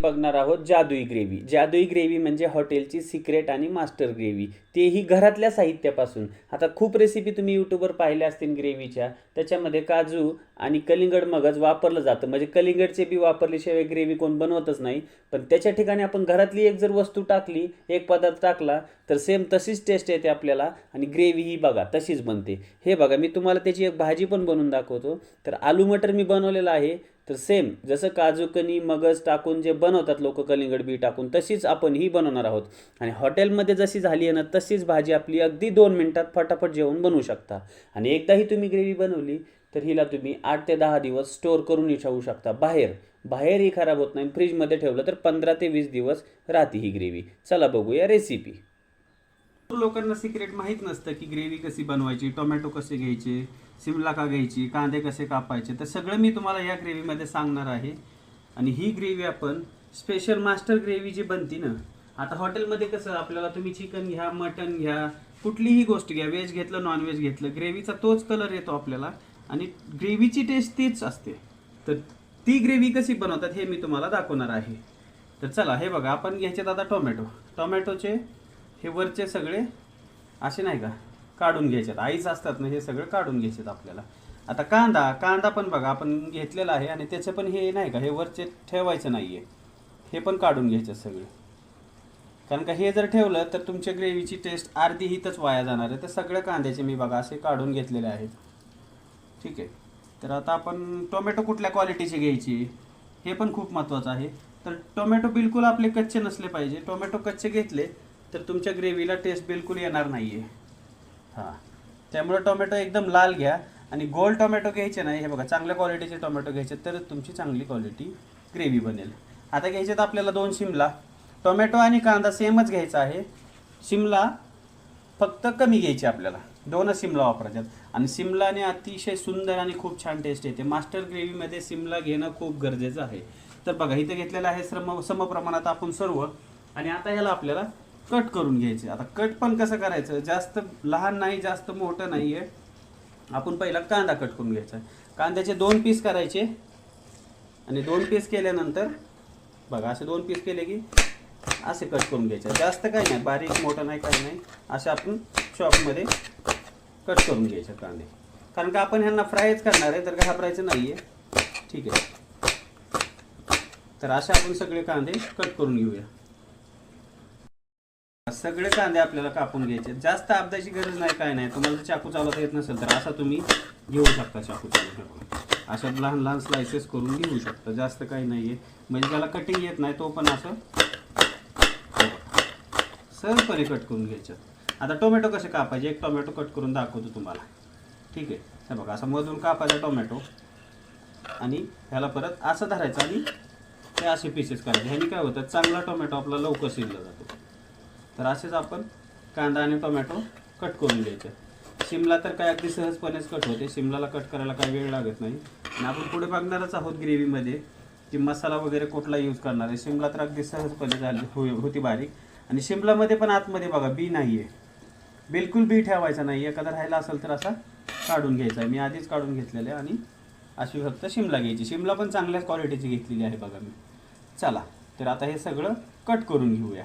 बघणार आहोत जादुई ग्रेव्ही. जादुई ग्रेव्ही म्हणजे हॉटेलची सिक्रेट आणि मास्टर ग्रेव्ही. तेही घरातल्या साहित्यापासून. आता खूप रेसिपी तुम्ही यूट्यूबवर पाहिल्या असतील ग्रेव्हीच्या. त्याच्यामध्ये काजू आणि कलिंगड मगज वापरलं जातं. म्हणजे कलिंगडचे बी वापरल्याशिवाय ग्रेव्ही कोण बनवतच नाही. पण त्याच्या ठिकाणी आपण घरातली एक जर वस्तू टाकली एक पदार्थ टाकला तर सेम तशीच टेस्ट येते आपल्याला आणि ग्रेव्ही ही बघा तशीच बनते. हे बघा मी तुम्हाला त्याची एक भाजी पण बनवून दाखवतो. तर आलू मटर मी बनवलेलं आहे. तर सेम जसं काजूकणी मगज टाकून जे बनवतात लोक कलिंगड बी टाकून तशीच आपण ही बनवणार आहोत. आणि हॉटेलमध्ये जशी झाली आहे ना तशीच भाजी आपली अगदी दोन मिनटात फटाफट जेवण बनवू शकता. आणि एकदाही तुम्ही ग्रेव्ही बनवली तर हिला तुम्ही आठ ते दहा दिवस स्टोअर करून ठेवू शकता. बाहेर बाहेरही खराब होत नाही. फ्रीजमध्ये ठेवलं तर पंधरा ते वीस दिवस राहते ही ग्रेव्ही. चला बघूया रेसिपी लोकांना सिक्रेट माहीत नसतं की ग्रेव्ही कशी बनवायची टोमॅटो कसे घ्यायचे शिमला का घ्यायची कांदे कसे कापायचे तर सगळं मी तुम्हाला या ग्रेव्हीमध्ये सांगणार आहे. आणि ही ग्रेव्ही आपण स्पेशल मास्टर ग्रेव्ही जी बनती ना आता हॉटेलमध्ये कसं आपल्याला तुम्ही चिकन घ्या मटन घ्या कुठलीही गोष्ट घ्या व्हेज घेतलं नॉनव्हेज घेतलं ग्रेव्हीचा तोच कलर येतो आपल्याला. आणि ग्रेव्हीची टेस्ट तीच असते. तर ती ग्रेव्ही कशी बनवतात हे मी तुम्हाला दाखवणार आहे. तर चला हे बघा आपण घ्यायचे आता टोमॅटो टोमॅटोचे हे वरचे सगळे असे नाही का? काढून घ्यायच्यात. आईच असतात ना हे सगळं काढून घ्यायचेत आपल्याला. आता कांदा कांदा पण बघा आपण घेतलेला आहे आणि त्याचे पण हे नाही का हे वरचे ठेवायचं नाही आहे हे पण काढून घ्यायचे सगळे. कारण का हे जर ठेवलं तर तुमच्या ग्रेव्हीची टेस्ट अर्धी हितच वाया जाणार आहे. तर सगळ्या कांद्याचे मी बघा असे काढून घेतलेले आहेत. ठीक आहे. तर आता आपण टोमॅटो कुठल्या क्वालिटीची घ्यायची? हे पण खूप महत्त्वाचं आहे. तर टोमॅटो बिलकुल आपले कच्चे नसले पाहिजे. टोमॅटो कच्चे घेतले तर तुमच्या ग्रेव्हीला टेस्ट बिलकुल येणार नाही आहे हां. त्यामुळे टोमॅटो एकदम लाल घ्या. आणि गोल टोमॅटो घ्यायचे नाही. हे बघा चांगल्या क्वालिटीचे टोमॅटो घ्यायचे तर तुमची चांगली क्वालिटी ग्रेव्ही बनेल. आता घ्यायचे आपल्याला दोन शिमला. टोमॅटो आणि कांदा सेमच घ्यायचा आहे. शिमला फक्त कमी घ्यायची आपल्याला. दोनच शिमला वापरायच्यात. आणि शिमलाने अतिशय सुंदर आणि खूप छान टेस्ट येते. मास्टर ग्रेव्हीमध्ये शिमला घेणं खूप गरजेचं आहे. तर बघा इथं घेतलेलं आहे श्रम समप्रमाणात आपण सर्व. आणि आता ह्याला आपल्याला कट करून घ्यायचे. आता कट पण कसं करायचं? जास्त लहान नाही जास्त मोठं नाही आहे आपण पहिला कांदा कट करून घ्यायचा. कांद्याचे दोन पीस करायचे. आणि दोन पीस केल्यानंतर बघा असे दोन पीस केले की असे कट करून घ्यायचे. जास्त काही नाही बारीक मोठं नाही काही नाही. असे आपण शॉपमध्ये कट करून घ्यायचे कांदे. कारण का आपण ह्यांना फ्रायच करणार आहे तर घाबरायचं नाही आहे ठीक आहे. तर असे आपण सगळे कांदे कट करून घेऊया. सगळे कांदे आपल्याला कापून घ्यायचे. जास्त आपदाची गरज नाही काय नाही. तुम्हाला जर चाकू चालवता येत नसेल तर असा तुम्ही घेऊ शकता चाकू चालवून अशा लहान लहान स्लायसेस करून घेऊ शकता. जास्त काही नाही आहे म्हणजे ज्याला कटिंग येत नाही तो पण असं सहजपणे कट करून घ्यायचं. आता टोमॅटो कसे कापायचे? एक टोमॅटो कट करून दाखवतो तुम्हाला. ठीक आहे? हे बघा असं मधून कापायचा टोमॅटो आणि ह्याला परत असं धरायचं आणि हे असे पीसेस करायचे. ह्याने काय होतं? चांगला टोमॅटो आपला लवकर शिजला जातो. तर असेच आपण कांदा आणि टोमॅटो कट करून घ्यायचे. शिमला तर काय अगदी सहजपणेच कट होते. शिमलाला कट करायला काही वेळ लागत नाही. आणि आपण पुढे बघणारच आहोत ग्रेव्हीमध्ये की मसाला वगैरे कुठला यूज करणार आहे. शिमला तर अगदी सहजपणे झाली हो होती बारीक. आणि शिमलामध्ये पण आतमध्ये बघा बी नाही आहे बिलकुल बी ठेवायचा नाही. एखादा राहिला असेल तर असा काढून घ्यायचा आहे. मी आधीच काढून घेतलेलं आहे आणि अशी फक्त शिमला घ्यायची. शिमला पण चांगल्याच क्वालिटीची घेतलेली आहे बघा मी. चला तर आता हे सगळं कट करून घेऊया.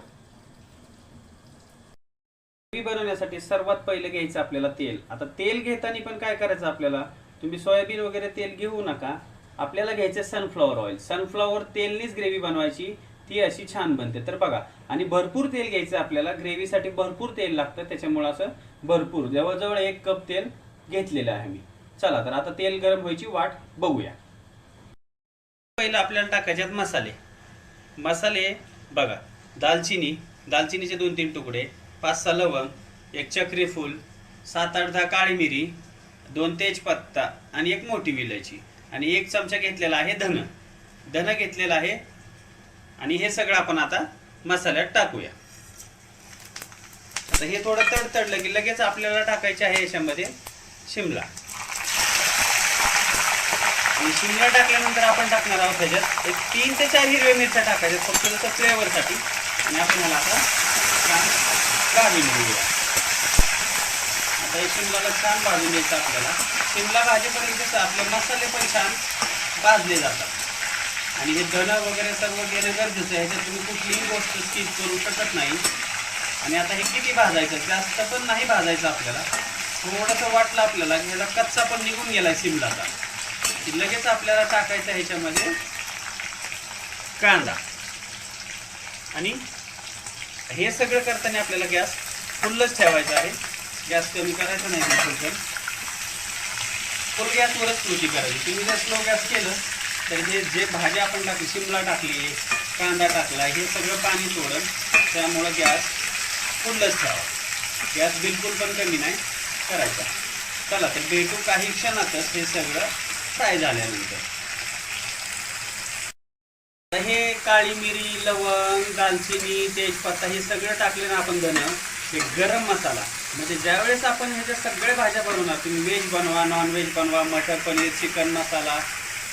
बनवण्यासाठी सर्वात पहिले घ्यायचं आपल्याला तेल. आता तेल घेताना पण काय करायचं आपल्याला? तुम्ही सोयाबीन वगैरे तेल घेऊ नका. आपल्याला घ्यायचं सनफ्लॉवर ऑइल सनफ्लॉवर तेलनीच ग्रेव्ही बनवायची. ती अशी छान बनते. तर बघा आणि भरपूर तेल घ्यायचं आपल्याला. ग्रेव्हीसाठी भरपूर तेल लागतं. त्याच्यामुळं असं भरपूर जवळजवळ एक कप तेल घेतलेलं आहे मी. चला तर आता तेल गरम व्हायची वाट बघूया. पहिलं आपल्याला टाकायच्यात मसाले. मसाले बघा दालचिनी. दालचिनीचे दोन तीन तुकडे. पाच सहा लवंग एक चक्री फूल सात आठ दहा काळी मिरी दोन तेजपत्ता आणि एक मोठी विलायची. आणि एक चमचा घेतलेला आहे धन. धन घेतलेला आहे आणि हे सगळं आपण आता मसाल्यात टाकूया. आता हे थोडं तडतडलं की लगेच आपल्याला टाकायचे आहे याच्यामध्ये शिमला. आणि शिमला टाकल्यानंतर आपण टाकणार आहोत त्याच्यात एक तीन ते चार हिरव्या मिरच्या टाकायच्या फक्त जसं फ्लेवरसाठी आणि आपण आता भाजी घेऊया आता हे शिमलाला छान भाजून द्यायचं आपल्याला. शिमला भाजीपर्यंत कसं आपले मसाले पण छान भाजले जातात. आणि हे दणं वगैरे सर्व गेलं गरजेचं आहे ह्याच्यात तुम्ही कुठलीही गोष्ट स्किप करू शकत नाही. आणि आता हे किती भाजायचं? जास्त पण नाही भाजायचं आपल्याला. थोडंसं वाटलं आपल्याला की ह्याचा कच्चा पण निघून गेलाय शिमलाचा. की लगेच आपल्याला टाकायचं ह्याच्यामध्ये कांदा. आणि हे सगळं करताना आपल्याला गॅस फुल्लच ठेवायचा आहे. गॅस कमी करायचा नाही बिलकुल पण फुल गॅसवरच कृती करायची. तुम्ही जर स्लो गॅस केलं तर हे जे भाज्या आपण टाकली शिमला टाकली कांदा टाकला हे सगळं पाणी सोडल त्यामुळं गॅस फुल्लच ठेवा गॅस बिलकुल पण कमी नाही करायचा. चला तर भेटू काही क्षणातच हे सगळं फ्राय झाल्यानंतर आता हे काळी मिरी लवंग दालचिनी तेजपत्ता हे सगळं टाकले ना आपण धन हे गरम मसाला. म्हणजे ज्यावेळेस आपण ह्याच्या सगळ्या भाज्या बनवणार तुम्ही व्हेज बनवा नॉनव्हेज बनवा मटर पनीर चिकन मसाला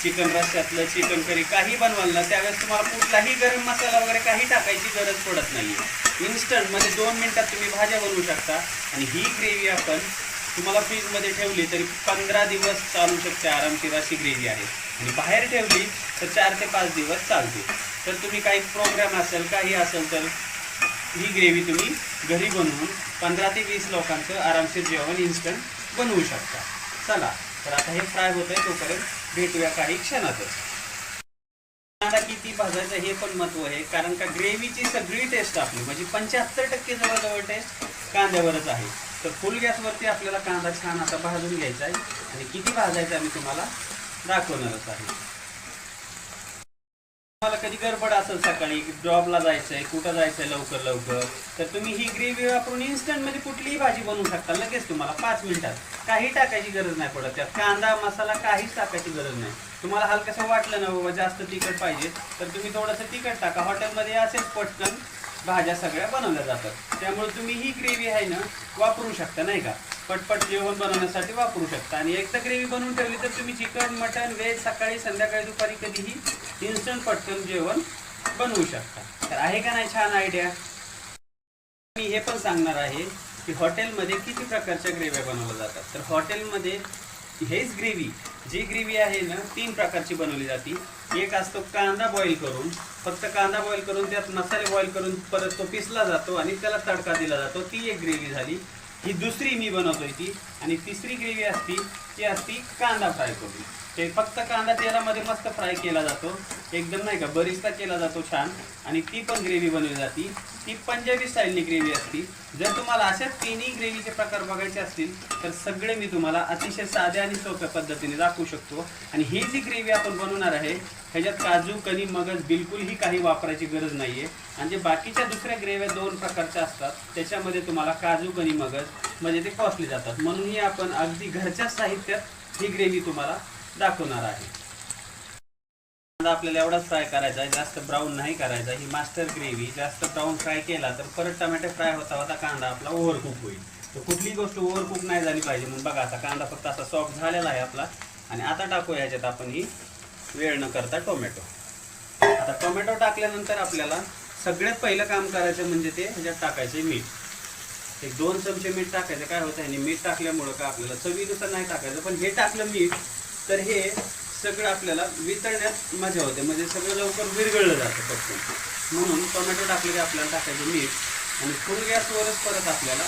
चिकन रस्त्यातलं चिकन करी काही बनवाल ना त्यावेळेस तुम्हाला कुठलाही गरम मसाला वगैरे काही टाकायची गरज पडत नाही इन्स्टंट म्हणजे दोन मिनिटात तुम्ही भाज्या बनवू शकता. आणि ही ग्रेव्ही आपण तुम्हाला फ्रीजमध्ये ठेवली तरी पंधरा दिवस चालू शकते. आरामशीर अशी ग्रेव्ही आहे. आणि बाहेर ठेवली तर चार ते पाच दिवस चालते तर तुम्ही काही प्रोग्राम असेल काही असेल तर ही ग्रेव्ही तुम्ही घरी बनवून पंधरा ते वीस लोकांचं आरामशीर जेवण इन्स्टंट बनवू शकता. चला तर आता हे फ्राय होत आहे तोपर्यंत भेटूया काही क्षणातच. कांदा किती भाजायचा हे पण महत्त्व आहे कारण का ग्रेव्हीची सगळी टेस्ट आपली म्हणजे पंच्याहत्तर टक्के जवळजवळ टेस्ट कांद्यावरच आहे. तर फुल गॅसवरती आपल्याला कांदा छान असा भाजून घ्यायचा आहे. आणि किती भाजायचा मी तुम्हाला दाखवणारच आहे. तुम्हाला कधी गडबड असेल सकाळी जॉबला जायचंय कुठं जायचंय लवकर लवकर तर तुम्ही ही ग्रेव्ही वापरून इन्स्टंटमध्ये कुठलीही भाजी बनवू शकता. लगेच तुम्हाला पाच मिनिटात. काही टाकायची गरज नाही पडत. त्यात कांदा मसाला काहीच टाकायची गरज नाही. तुम्हाला हलकसं वाटलं ना बाबा जास्त तिखट पाहिजे तर तुम्ही थोडंसं तिखट टाका. हॉटेलमध्ये असेच पटकन भाज्या सगळ्या बनवल्या जातात. त्यामुळे तुम्ही ही ग्रेव्ही आहे ना वापरू शकता नाही का? पटपट जेवण बनवण्यासाठी वापरू शकता. आणि एकदा ग्रेव्ही बनवून ठेवली तर तुम्ही चिकन मटन व्हेज सकाळी संध्याकाळी दुपारी कधीही इन्स्टंट पटकन जेवण बनवू शकता. तर आहे का नाही छान आयडिया मी हे पण सांगणार आहे की हॉटेलमध्ये किती प्रकारच्या ग्रेव्या बनवल्या जातात. तर हॉटेलमध्ये हेच ग्रेव्ही जी ग्रेव्ही आहे ना तीन प्रकारची बनवली जाते. एक असतो कांदा बॉईल करून फक्त कांदा बॉईल करून त्यात मसाले बॉईल करून परत तो पिसला जातो आणि त्याला तडका दिला जातो. ती एक ग्रेव्ही झाली. ही दुसरी मी बनवतोय ती. आणि तिसरी ग्रेव्ही असती ती असती कांदा फ्राय करून ते फक्त कांदा तेलामध्ये मस्त फ्राय केला जातो. एकदम नाही का बरिस्ता केला जातो छान. आणि ती पण ग्रेव्ही बनवली जाते. ती पंजाबी स्टाईलनी ग्रेव्ही असती. जर तुम्हाला अशा तिन्ही ग्रेव्हीचे प्रकार बघायचे असतील तर सगळे मी तुम्हाला अतिशय साध्या आणि सोप्या पद्धतीने दाखवू शकतो. आणि ही जी ग्रेव्ही आपण बनवणार आहे ह्याच्यात काजू कणी मगज बिलकुलही काही वापरायची गरज नाहीये. आणि जे बाकीच्या दुसऱ्या ग्रेव्या दोन प्रकारच्या असतात त्याच्यामध्ये तुम्हाला काजू कणी मगज म्हणजे ते कॉस्टली जातात. म्हणून ही आपण अगदी घरच्या साहित्यात ही ग्रेव्ही तुम्हाला दाखवणार आहे. कांदा आपल्याला एवढाच फ्राय करायचा आहे जास्त ब्राऊन नाही करायचा. ही मास्टर ग्रेव्ही जास्त ब्राऊन फ्राय केला तर परत टमॅटो फ्राय होता होता कांदा आपला ओव्हरकुक होईल. तर कुठली गोष्ट ओव्हरकुक नाही झाली पाहिजे म्हणून बघा आता कांदा फक्त असा सॉफ्ट झालेला आहे आपला. आणि आता टाकू ह्याच्यात आपण ही वेळ न करता टोमॅटो आता टोमॅटो टाकल्यानंतर आपल्याला सगळ्यात पहिलं काम करायचं म्हणजे ते ह्याच्यात टाकायचे मीठ. एक दोन चमचे मीठ टाकायचं. काय होतं आणि मीठ टाकल्यामुळं का आपल्याला चवीनुसार नाही टाकायचं पण हे टाकलं मीठ तर हे सगळं आपल्याला वितळण्यात मजा होते. म्हणजे सगळं लवकर विरघळलं जातं पटकन म्हणून टोमॅटो टाकलं की आपल्याला टाकायचं मीठ आणि फुल गॅसवरच परत आपल्याला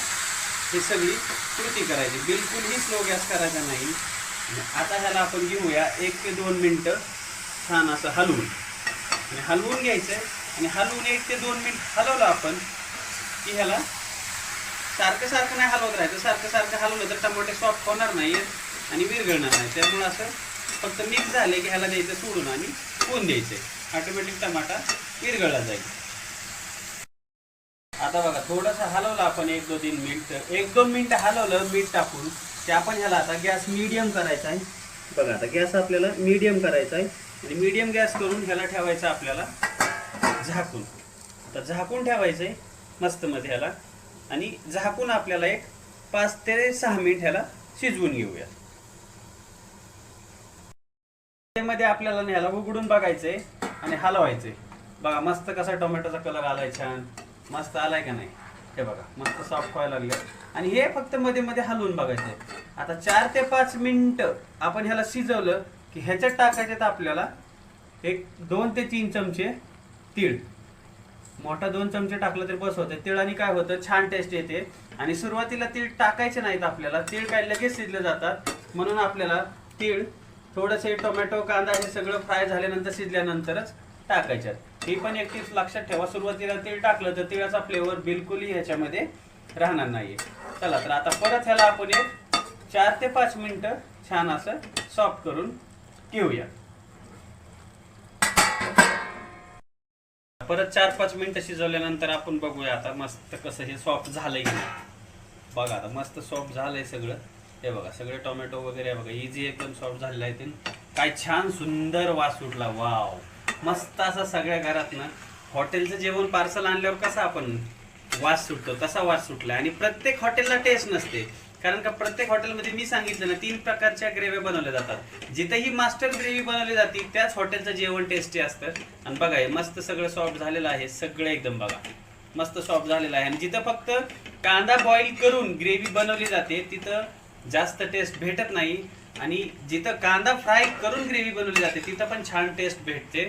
हे सगळी कृती करायची. बिलकुलही स्लो गॅस करायचा नाही. आता ह्याला आपण घेऊया एक ते दोन मिनटं छान असं हलवून. आणि हलवून घ्यायचं आणि हलवून एक ते दोन मिनिट हलवलं आपण की ह्याला सारखं सारखं नाही हलवत राहायचं. सारखं सारखं हलवलं तर टमाटे सॉफ्ट होणार नाही आणि विरघळणार नाही. त्यामुळे असं फक्त मिक्स झाले की ह्याला द्यायचं सोडून आणि होऊन द्यायचे ऑटोमॅटिक टमाटा विरघळला जाईल. आता बघा थोडंसं हलवलं आपण एक दोन तीन मिनिट एक दोन मिनिटं हलवलं मीठ टाकून ते आपण ह्याला आता गॅस मिडियम करायचा आहे. बघा आता गॅस आपल्याला मिडियम करायचा आहे. आणि मिडियम गॅस करून ह्याला ठेवायचं आपल्याला झाकून. आता झाकून ठेवायचं आहे मस्त मध्ये ह्याला. आणि झाकून आपल्याला एक पाच ते सहा मिनिट ह्याला शिजवून घेऊया. मध्ये आपल्याला ह्याला उघडून बघायचंय आणि हलवायचंय. बघा मस्त कसा टोमॅटोचा कलर आलाय छान. मस्त आलाय का नाही? हे बघा मस्त सॉफ्ट व्हायला लागलं आणि हे फक्त मध्ये मध्ये हलवून बघायचंय. आता चार ते पाच मिनिट आपण ह्याला शिजवलं की ह्याच्यात टाकायचे तर आपल्याला एक दोन ते तीन चमचे तीळ. मोठा दोन चमचे टाकलं तरी बस होते. तिळाने काय होतं? छान टेस्ट येते. आणि सुरुवातीला तीळ टाकायचे नाहीत आपल्याला. तीळ काय लगेच शिजले जातात. म्हणून आपल्याला तीळ थोडंसे टोमॅटो कांदा हे सगळं फ्राय झाल्यानंतर शिजल्यानंतरच टाकायच्यात. ही पण एक टिप्स लक्षात ठेवा. सुरुवातीला तीळ टाकलं तर तिळाचा फ्लेवर बिलकुलही ह्याच्यामध्ये राहणार नाहीये. चला तर आता परत ह्याला आपण एक चार ते पाच मिनटं छान असं सॉफ्ट करून घेऊया. परत चार पाच मिनिटं शिजवल्यानंतर आपण बघूया आता मस्त कसं हे सॉफ्ट झालंय बघा आता मस्त सॉफ्ट झालंय सगळं. हे बघा सगळे टोमॅटो वगैरे बघा. इझी एकदम सॉफ्ट झालेलं आहे ते. काय छान सुंदर वास सुटला वाव मस्त असा सगळ्या घरात ना हॉटेलचं जेवण पार्सल आणल्यावर कसा आपण वास सुटतो तसा वास सुटला आणि प्रत्येक हॉटेलला टेस्ट नसते. कारण का प्रत्येक हॉटेलमध्ये मी सांगितलं ना तीन प्रकारच्या ग्रेव्ही बनवल्या जातात. जिथेही मास्टर ग्रेव्ही बनवली जाते त्याच हॉटेलचं जेवण टेस्टी असतं. आणि बघा हे मस्त सगळं सॉफ्ट झालेलं आहे सगळं एकदम बघा. मस्त सॉफ्ट झालेलं आहे. आणि जिथं फक्त कांदा बॉईल करून ग्रेव्ही बनवली जाते तिथं जास्त टेस्ट भेटत नाही. आणि जिथं कांदा फ्राय करून ग्रेव्ही बनवली जाते तिथं पण छान टेस्ट भेटते.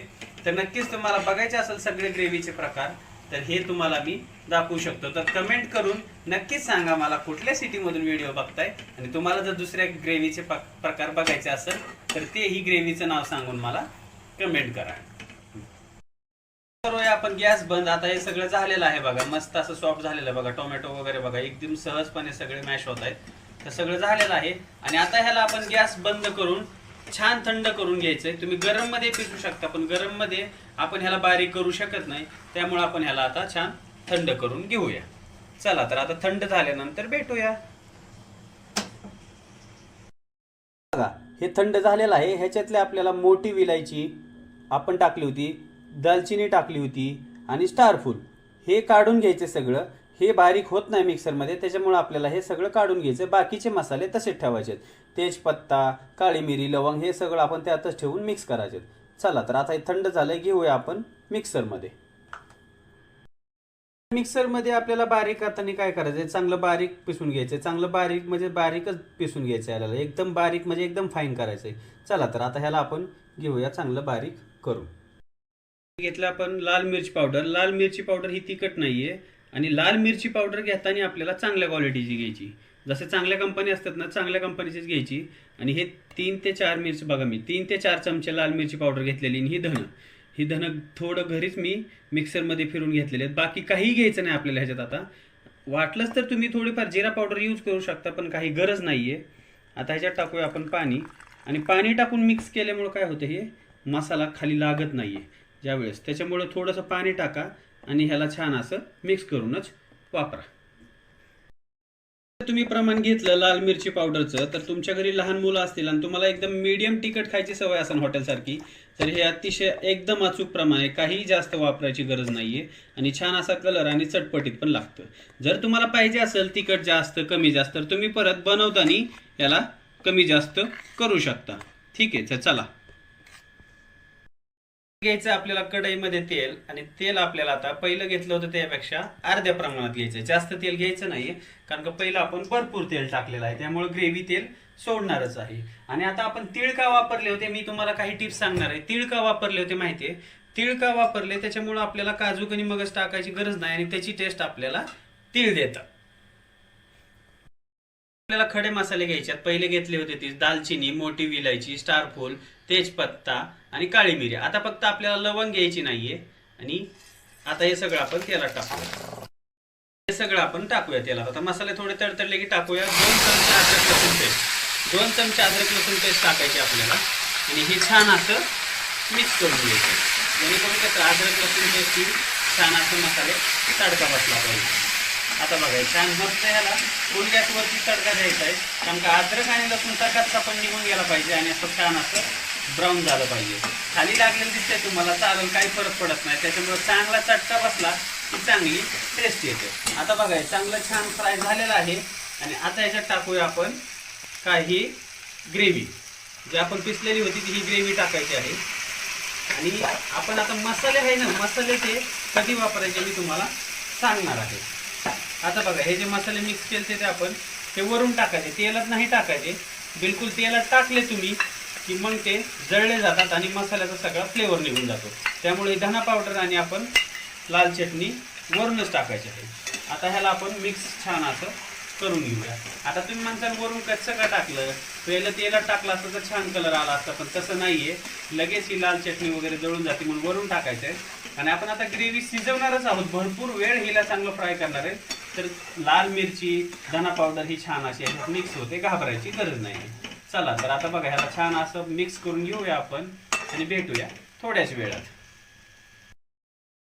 तर नक्कीच तुम्हाला बघायचे असेल सगळे ग्रेव्हीचे प्रकार. तर हे तुम्हाला मी दाखवू शकतो. तर कमेंट करून नक्कीच सांगा मला कुठल्या सिटीमधून व्हिडिओ बघताय. आणि तुम्हाला जर दुसऱ्या ग्रेव्हीचे प्रकार बघायचे असेल तर तेही ग्रेव्हीचं नाव सांगून मला कमेंट करा. करूया आपण गॅस बंद. आता हे सगळं झालेलं आहे बघा. मस्त असं सॉफ्ट झालेलं आहे बघा. टोमॅटो वगैरे बघा. एकदम सहजपणे सगळे मॅश होत आहेत. तर सगळं झालेलं आहे. आणि आता ह्याला आपण गॅस बंद करून छान थंड करून घ्यायचं आहे तुम्ही गरममध्ये पिसू शकता पण गरममध्ये आपण ह्याला बारीक करू शकत नाही. त्यामुळे आपण ह्याला आता छान थंड करून घेऊया. चला तर आता थंड झाल्यानंतर भेटूया. बघा हे थंड झालेलं आहे. ह्याच्यातले आपल्याला मोठी विलायची आपण टाकली होती दालचिनी टाकली होती आणि स्टारफूल हे काढून घ्यायचे सगळं. हे बारीक होत नाही मिक्सरमध्ये त्याच्यामुळे आपल्याला हे सगळं काढून घ्यायचं. बाकीचे मसाले तसेच ठेवायचे तेजपत्ता काळी मिरी लवंग हे सगळं आपण त्यातच ठेवून मिक्स करायचे चला तर आता हे थंड झालं घेऊया आपण मिक्सरमध्ये. मिक्सरमध्ये आपल्याला बारीक करताना काय करायचं? चांगलं बारीक पिसून घ्यायचं चांगलं बारीक म्हणजे बारीकच पिसून घ्यायचं याला. एकदम बारीक म्हणजे एकदम फाईन करायचं चला तर आता ह्याला आपण घेऊया चांगलं बारीक करू घेतलं आपण लाल मिरची पावडर. लाल मिरची पावडर ही तिखट नाही आहे आणि लाल मिरची पावडर घेताना आपल्याला चांगल्या क्वालिटीची घ्यायची. जसे चांगल्या कंपनी असतात ना चांगल्या कंपनीचीच घ्यायची. आणि हे तीन ते चार मिरची बघा मी तीन ते चार चमचे लाल मिरची पावडर घेतलेली आणि ही धनं ही धनं थोडं घरीच मी मिक्सरमध्ये फिरून घेतलेले आहेत. बाकी काही घ्यायचं नाही आपल्याला ह्याच्यात आता. वाटलंच तर तुम्ही थोडीफार जिरा पावडर यूज करू शकता पण काही गरज नाही आहे आता ह्याच्यात टाकूया आपण पाणी. आणि पाणी टाकून मिक्स केल्यामुळं काय होतं हे? मसाला खाली लागत नाही आहे ज्यावेळेस. त्याच्यामुळं थोडंसं पाणी टाका. आणि ह्याला छान असं मिक्स करूनच वापरा. तुम्ही प्रमाण घेतलं लाल मिरची पावडरचं तर तुमच्या घरी लहान मुलं असतील आणि तुम्हाला एकदम मीडियम तिखट खायची सवय असेल हॉटेलसारखी तर हे अतिशय एकदम अचूक प्रमाण आहे काही जास्त वापरायची गरज नाहीये आणि छान असा कलर आणि चटपटीत पण लागतं जर तुम्हाला पाहिजे असेल तिखट जास्त कमी जास्त तर तुम्ही परत बनवताना याला कमी जास्त करू शकता. ठीक आहे तर चला. घ्यायचं आपल्याला कढईमध्ये तेल आणि तेल आपल्याला आता पहिलं घेतलं होतं त्यापेक्षा अर्ध्या प्रमाणात घ्यायचं जास्त तेल घ्यायचं नाही कारण का पहिलं आपण भरपूर तेल टाकलेलं आहे त्यामुळे ग्रेव्ही तेल सोडणारच आहे. आणि आता आपण तीळ का वापरले होते मी तुम्हाला काही टिप्स सांगणार आहे. तीळ का वापरले होते माहितीये? तीळ का वापरले त्याच्यामुळे आपल्याला काजू कणी मगज टाकायची गरज नाही आणि त्याची टेस्ट आपल्याला तीळ देतात आपल्याला खडे मसाले घ्यायचे पहिले घेतले होते ती दालचिनी मोठी विलायची स्टारफूल तेजपत्ता आणि काळी मिरी. आता फक्त आपल्याला लवंग घ्यायची नाहीये. आणि आता हे सगळं आपण तेलात टाकूया. हे सगळं आपण टाकूया तेलात. आता मसाले थोडे तडतडले की टाकूया. दोन चमचे अद्रक लसूण पेस्ट. दोन चमचे अद्रक लसूण पेस्ट टाकायची आपल्याला. आणि हे छान असं मिक्स करून घ्यायचं. जेणेकरून कसं अद्रक लसूण पेस्ट छान असं मसाले तडका बसला पाहिजे. आता बघा छान मस्त ह्याला फुल गॅसवरती तडका द्यायचा आहे? कारण का अद्रक आणि लसूणचा कच्चा पण निघून गेला पाहिजे आणि असं छान असं ब्राऊन झालं पाहिजे. खाली लागलेलं दिसतंय तुम्हाला चालेल काही फरक पडत नाही. त्याच्यामुळे चांगला चटका बसला की चांगली टेस्ट येते. आता बघा हे चांगलं छान फ्राय झालेलं आहे. आणि आता याच्यात टाकूया आपण काही ग्रेव्ही जी आपण पिसलेली होती ती ही ग्रेव्ही टाकायची आहे. आणि आपण आता मसाले आहे ना मसाले ते कधी वापरायचे मी तुम्हाला सांगणार आहे. आता बघा हे जे मसाले मिक्स केले ते आपण ते वरून टाकायचे. तेलात नाही टाकायचे. बिलकुल तेलात टाकले तुम्ही की मग ते जळले जातात आणि मसाल्याचा सगळा फ्लेवर निघून जातो. त्यामुळे धना पावडर आणि आपण लाल चटणी वरूनच टाकायची आहे. आता ह्याला आपण मिक्स छान असं करून घेऊया. आता तुम्ही माणसाला वरून कच्चं का टाकलं? पहिलं तेलात टाकलं असतं तर छान कलर आला असता पण तसं नाही आहे लगेच ही लाल चटणी वगैरे जळून जाते म्हणून वरून टाकायचं आहे. आणि आपण आता ग्रेव्ही शिजवणारच आहोत. भरपूर वेळ हिला चांगलं फ्राय करणार आहे. तर लाल मिरची धना पावडर ही छान अशी मिक्स होते. घाबरायची गरज नाही चला तर आता बघा ह्याला छान असं मिक्स करून घेऊया आपण आणि भेटूया थोड्याच वेळात.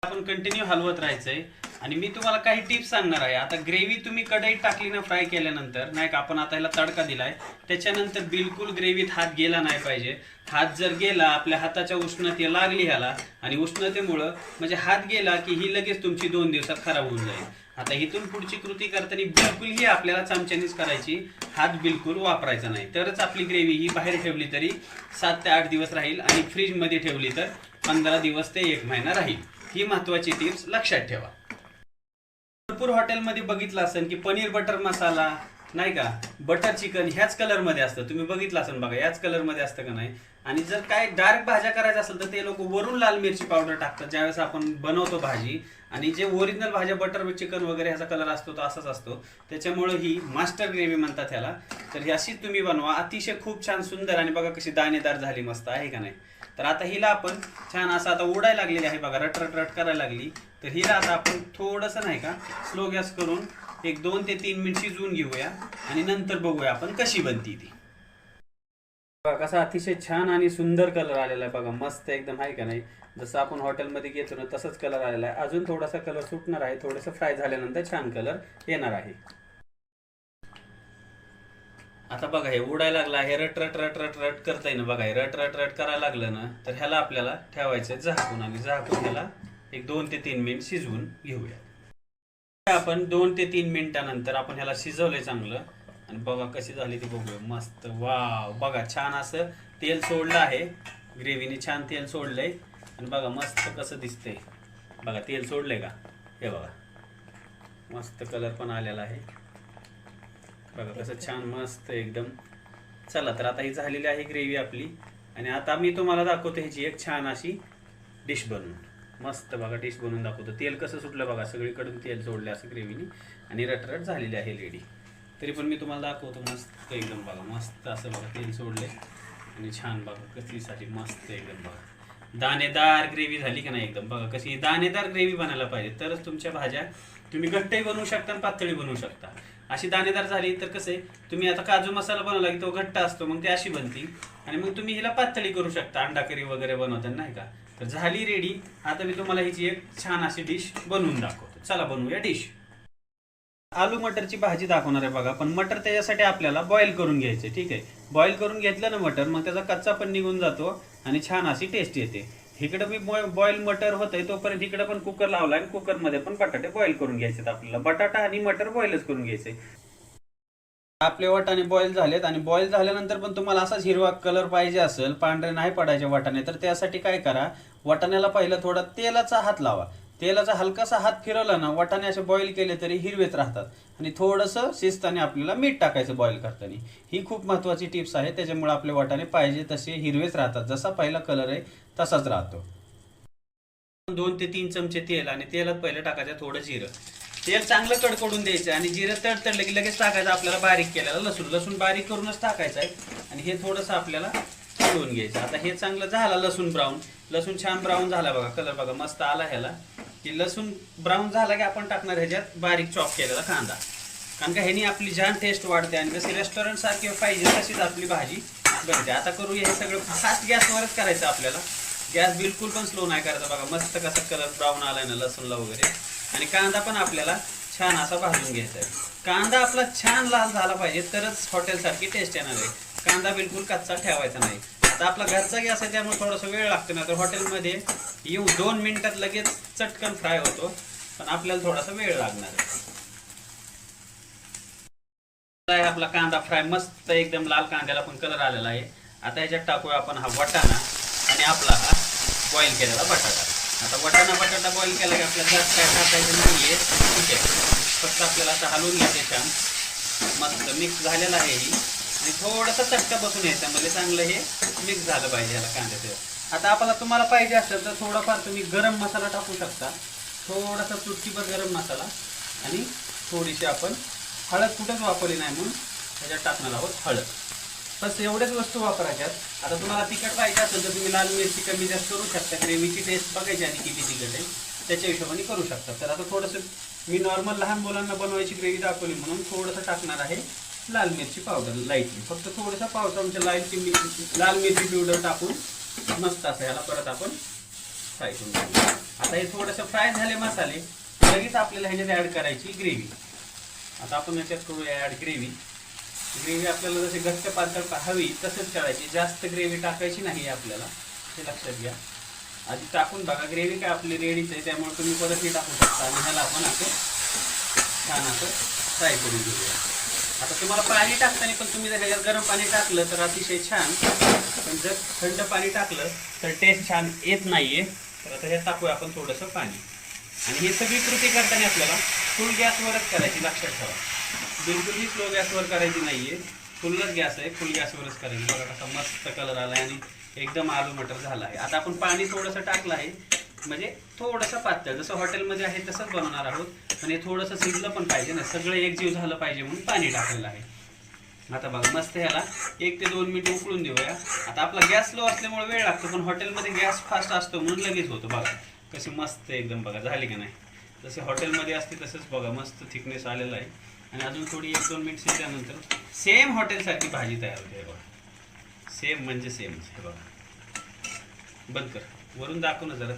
आपण कंटिन्यू हलवत राहायचंय आणि मी तुम्हाला काही टिप्स सांगणार आहे. आता ग्रेव्ही तुम्ही कढईत टाकली ना फ्राय केल्यानंतर नाही का आपण आता ह्याला तडका दिलाय त्याच्यानंतर बिलकुल ग्रेव्हीत हात गेला नाही पाहिजे. हात जर गेला आपल्या हाताच्या उष्णते लागली ह्याला आणि उष्णतेमुळं म्हणजे हात गेला की ही लगेच तुमची दोन दिवसात खराब होऊन जाईल. आता इथून पुढची कृती करताना बिलकुल ही आपल्याला चमच्यानीच करायची. हात बिलकुल वापरायचा नाही. तरच आपली ग्रेव्ही ही बाहेर ठेवली तरी सात ते आठ दिवस राहील आणि फ्रीजमध्ये ठेवली तर पंधरा दिवस ते एक महिना राहील. ही महत्वाची टिप्स लक्षात ठेवा. भरपूर हॉटेलमध्ये बघितलं असेल की पनीर बटर मसाला नाही का? बटर चिकन ह्याच कलरमध्ये असतं. तुम्ही बघितलं असेल बघा याच कलरमध्ये असतं का नाही? आणि जर काय डार्क भाज्या करायच्या असेल तर ते लोक वरून लाल मिरची पावडर टाकतात ज्यावेळेस आपण बनवतो भाजी. आणि जे ओरिजिनल भाज्या बटर चिकन वगैरे ह्याचा कलर असतो तो असाच असतो. त्याच्यामुळे ही मास्टर ग्रेव्ही म्हणतात ह्याला. तर ही अशीच तुम्ही बनवा. अतिशय खूप छान सुंदर आणि बघा कशी दाणेदार झाली मस्त आहे का नाही? तर आता हिला आपण छान असं आता उडायला लागलेली आहे बघा रट रट रट करायला लागली. तर हिला आता आपण थोडंसं नाही का स्लो गॅस करून एक दोन ते तीन मिनिट शिजवून घेऊया आणि नंतर बघूया आपण कशी बनती ती. बघा कसा अतिशय छान आणि सुंदर कलर आलेला आहे बघा. मस्त एकदम आहे का नाही? जसं आपण हॉटेलमध्ये घेतो ना तसंच कलर आलेला आहे. अजून थोडासा कलर सुटणार आहे. थोडंसं फ्राय झाल्यानंतर छान कलर येणार आहे. आता बघा हे उडायला लागला हे रट रट रट रट रट करता ना बघा. हे रट रट रट करायला लागलं ना तर ह्याला आपल्याला ठेवायचं झाकून. आणि झाकून ह्याला एक दोन ते तीन मिनिट शिजवून घेऊया. आपण दोन ते तीन मिनिटानंतर आपण ह्याला शिजवलंय चांगलं. आणि बघा कशी झाली ती बघूया. मस्त. वाव. बघा छान असं तेल सोडलं आहे. ग्रेव्हीने छान तेल सोडलंय. आणि बघा मस्त कसं दिसतंय. बघा तेल सोडलंय का? हे बघा. मस्त कलर पण आलेला आहे. बघा कसं छान मस्त एकदम. चला तर आता ही झालेली आहे ग्रेव्ही आपली. आणि आता मी तुम्हाला दाखवतो ह्याची एक छान अशी डिश बनवून. मस्त बघा डिश बनवून दाखवतो. तेल कसं सुटलं बघा सगळीकडून तेल सोडलं असं ग्रेव्हीनी आणि रटरट झालेली आहे लेडी तरी पण मी तुम्हाला दाखवतो मस्त एकदम बघा मस्त असं बघा तेल सोडले. आणि छान बघा कसलीसाठी मस्त एकदम बघा. दाणेदार ग्रेव्ही झाली का नाही एकदम? बघा कशी दाणेदार ग्रेव्ही बनायला पाहिजे. तरच तुमच्या भाज्या तुम्ही घट्टही बनवू शकता आणि पातळी बनवू शकता. अशी दाणेदार झाली तर कसं आहे तुम्ही आता काजू मसाला बनवला की तो घट्ट असतो मग ती अशी बनती. आणि मग तुम्ही हिला पातळी करू शकता अंडा करी वगैरे बनवताना नाही का? तर झाली रेडी आता मी तुम्हाला हिची एक छान अशी डिश बनवून दाखवतो. चला बनवूया डिश आलू मटरची भाजी दाखवणार आहे बघा पण मटर त्याच्यासाठी आपल्याला बॉईल करून घ्यायचे ठीक आहे? बॉईल करून घेतलं ना मटर मग त्याचा कच्चा पण निघून जातो आणि छान अशी टेस्ट येते. इकडं मी बॉईल मटर होतंय तोपर्यंत इकडं पण कुकर लावला आणि कुकरमध्ये पण बटाटे बॉईल करून घ्यायचे आपल्याला. बटाटा आणि मटर बॉईलच करून घ्यायचे. आपले वाटाणे बॉईल झालेत आणि बॉईल झाल्यानंतर पण तुम्हाला असाच हिरवा कलर पाहिजे असेल पांढरे नाही पडायचे वाटाणे तर त्यासाठी काय करा वाटाण्याला पहिलं थोडा तेलाचा हात लावा. तेलाचा हलकासा हात फिरवला ना वाटाणे असे बॉईल केले तरी हिरवेच राहतात. आणि थोडंसं शिजताने आपल्याला मीठ टाकायचं बॉईल करताना. ही खूप महत्त्वाची टिप्स आहे त्याच्यामुळे आपले वाटाणे पाहिजे तसे हिरवेच राहतात. जसा पहिला कलर आहे तसाच राहतो. दोन ते तीन चमचे तेल आणि तेलात पहिलं टाकायचं थोडं जिरं. तेल चांगलं कडकडून द्यायचं आणि जिरं तडतडलं की लगेच टाकायचं. आपल्याला बारीक केलेलं लसूण. लसूण बारीक करूनच टाकायचं आहे. आणि हे थोडंसं आपल्याला तळून घ्यायचं. आता हे चांगलं झालं लसूण ब्राऊन लसूण छान ब्राऊन झाला बघा कलर बघा मस्त आला ह्याला. की लसूण ब्राऊन झाला की आपण टाकणार ह्याच्यात बारीक चॉप केलेला कांदा. कारण का ह्यानी आपली छान टेस्ट वाढते आणि जशी रेस्टॉरंट सारखी पाहिजे तशीच आपली भाजी बनते. आता करूया हे सगळं फास्ट गॅसवरच करायचं आपल्याला. गॅस बिलकुल पण स्लो नाही करायचा बघा. मस्त कसा कलर ब्राऊन आलाय ना लसूणला वगैरे. आणि कांदा पण आपल्याला छान असा भाजून घ्यायचा आहे. कांदा आपला छान लाल झाला पाहिजे तरच हॉटेलसारखी टेस्ट येणार आहे. कांदा बिलकुल कच्चा ठेवायचा नाही. आता आपला घरचा गॅस आहे त्यामुळे थोडासा वेळ लागतो ना तर हॉटेलमध्ये येऊ दोन मिनिटात लगेच चटकन फ्राय होतो पण आपल्याला थोडासा वेळ लागणार आहे. आपला कांदा फ्राय मस्त एकदम लाल कांद्याला पण कलर आलेला आहे. आता ह्याच्यात टाकूया आपण हा वटाणा आणि आपला हा बॉईल केलेला बटाटा. आता वटाणा बटाटा बॉईल केला की आपल्याला जास्त काय टाकायचं नाहीये. ठीक आहे. फक्त आपल्याला आता हलवून घ्यायचे छान. मस्त मिक्स झालेला आहे ही. आणि थोडंसं चटका बसून यायचं. म्हणजे चांगलं हे मिक्स झालं पाहिजे याला कांद्याचं. आता आपल्याला तुम्हाला पाहिजे असेल तर थोडाफार तुम्ही गरम मसाला टाकू शकता. थोडासा चुटकीभर गरम मसाला. आणि थोडीशी आपण हळद कुठंच वापरली नाही म्हणून त्याच्यात टाकणार आहोत हळद. बस एवढ्याच वस्तू वापरायच्यात. आता तुम्हाला तिखट पाहिजे असेल तर तुम्ही लाल मिरची कमी जास्त करू शकता. ग्रेव्हीची टेस्ट बघायची आणि किती तिखट आहे. त्याच्या हिशोबाने करू शकता. तर आता थोडंसं मी नॉर्मल लहान मुलांना बनवायची ग्रेव्ही दाखवली म्हणून थोडंसं टाकणार आहे. लाल मिरची पावडर लाईटली फक्त थोडंसं पावडर आमच्या लालची मिरची लाल मिरची पिवडर टाकून मस्त असं याला परत आपण फ्राय करून आता हे थोडंसं फ्राय झाले मसाले लगेच आपल्याला ह्याच्यात ॲड करायची ग्रेव्ही आता आपण याच्यात करूया ॲड ग्रेव्ही ग्रेव्ही आपल्याला जशी घट्ट पातळ हवी तसंच करायची. जास्त ग्रेव्ही टाकायची नाही आपल्याला. हे लक्षात घ्या. आधी टाकून बघा ग्रेव्ही काय आपली रेडीच आहे त्यामुळे तुम्ही परतही टाकू शकता. आणि ह्याला आपण असं छान असं फ्राय करून घेऊया. आता तुम्हाला पाणी टाकताना पण तुम्ही जर ह्याच्यात गरम पाणी टाकलं तर अतिशय छान. पण जर थंड पाणी टाकलं तर टेस्ट छान येत नाहीये. तर आता हे टाकूया आपण थोडंसं पाणी. आणि हे सगळी कृती करताना आपल्याला फुल गॅसवरच करायची लक्षात ठेवा. बिलकुलही स्लो गॅसवर करायची नाहीये. फुलच गॅस आहे फुल गॅसवरच करायची. बघा कसा मस्त कलर आला आणि एकदम आलू मटर झाला आहे आता आपण पाणी थोडंसं टाकलं आहे. म्हणजे थोडंसं पातळ जसं हॉटेलमध्ये आहे तसंच बनवणार आहोत. पण हे थोडंसं शिजलं पण पाहिजे ना सगळं एकजीव झालं पाहिजे म्हणून पाणी टाकलेलं आहे. आता बघा मस्त ह्याला एक ते दोन मिनिट उकळून देऊया. आता आपला गॅस लो असल्यामुळे वेळ लागतो पण हॉटेलमध्ये गॅस फास्ट असतो म्हणून लगेच होतो बघा. कशी मस्त एकदम बघा झाली की नाही? जसे हॉटेलमध्ये असते तसंच बघा मस्त थिकनेस आलेला आहे. आणि अजून थोडी एक दोन मिनिट शिजल्यानंतर सेम हॉटेलसारखी भाजी तयार होते बघा. सेम म्हणजे सेम हे बघा. बंद कर. वरून दाखव ना जरा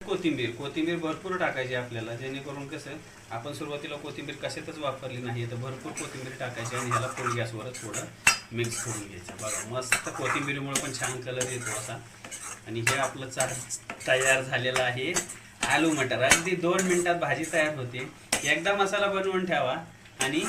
कोथिंबीर. कोथिंबीर भरपूर टाकायची आपल्याला जेणेकरून कसं आपण सुरुवातीला कोथिंबीर कशातच वापरली नाही तर भरपूर कोथिंबीर टाकायची आणि ह्याला फुल गॅसवरच थोडं मिक्स करून घ्यायचं. बघा मस्त कोथिंबीरीमुळे पण छान कलर येतो असा. आणि हे आपलं चार तयार झालेलं आहे आलू मटर. अगदी दोन मिनिटात भाजी तयार होते. एकदा मसाला बनवून ठेवा आणि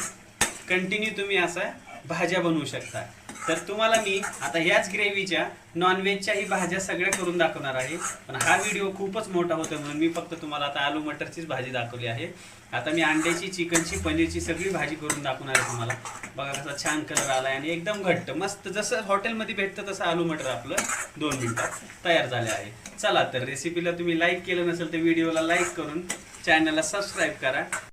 कंटिन्यू तुम्ही असा भाज्या बनवू शकता. तर तुम्हाला मी आता ह्याच ग्रेव्हीच्या नॉनव्हेजच्याही भाज्या सगळ्या करून दाखवणार आहे. पण हा व्हिडिओ खूपच मोठा होतो म्हणून मी फक्त तुम्हाला आता आलू मटरचीच भाजी दाखवली आहे. आता मी अंड्याची चिकनची पनीरची सगळी भाजी करून दाखवणार आहे तुम्हाला. बघा कसा छान कलर आला आहे आणि एकदम घट्ट मस्त जसं हॉटेलमध्ये भेटतं तसं आलू मटर आपलं दोन मिनटात तयार झाले आहे. चला तर रेसिपीला तुम्ही लाईक केलं नसेल तर व्हिडिओला लाईक करून चॅनलला सबस्क्राईब करा.